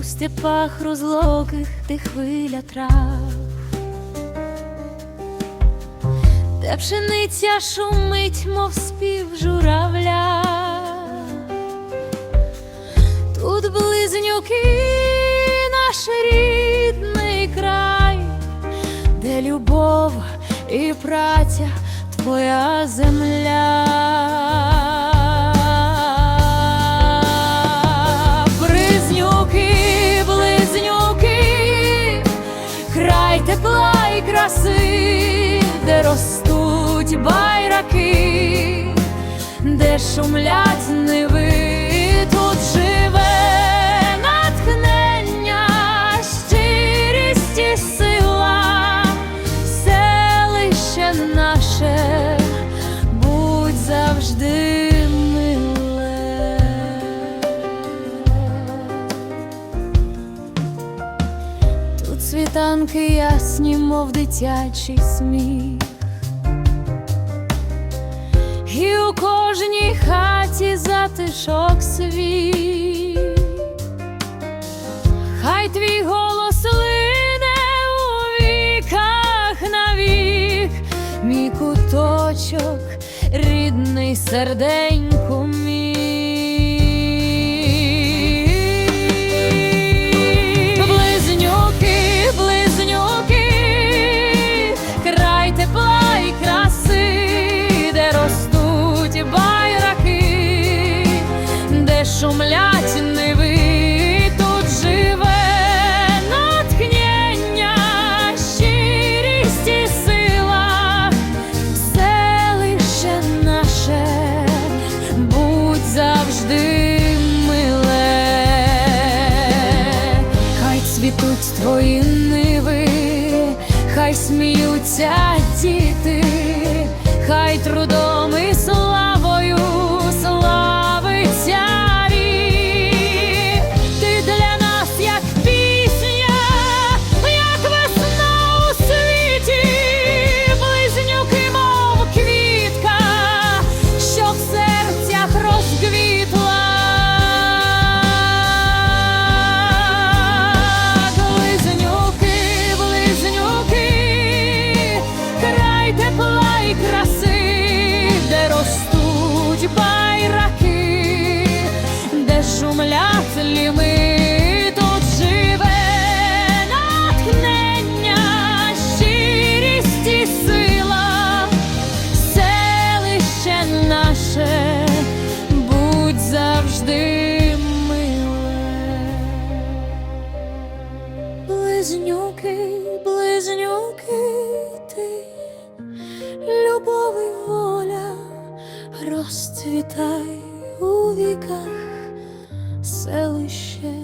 у степах розлогих, де хвиля трав, де пшениця шумить, мов спів журавля. Тут близнюки наш рідний край, де любов і праця твоя земля. Ростуть байраки, де шумлять ниви, тут живе натхнення, щирість і сила, селище наше, будь завжди світанки ясні, мов дитячий сміх. Хаті затишок свій, хай твій голос лине у віках навік, мій куточок, рідний серденьку мій. Тут живе. Натхнення, щирість і сила, селище наше, будь завжди миле, хай цвітуть твої ниви, хай сміються діти, хай трудом Близнюки, близнюки, ти, любов і воля, розцвітай у віках. Селище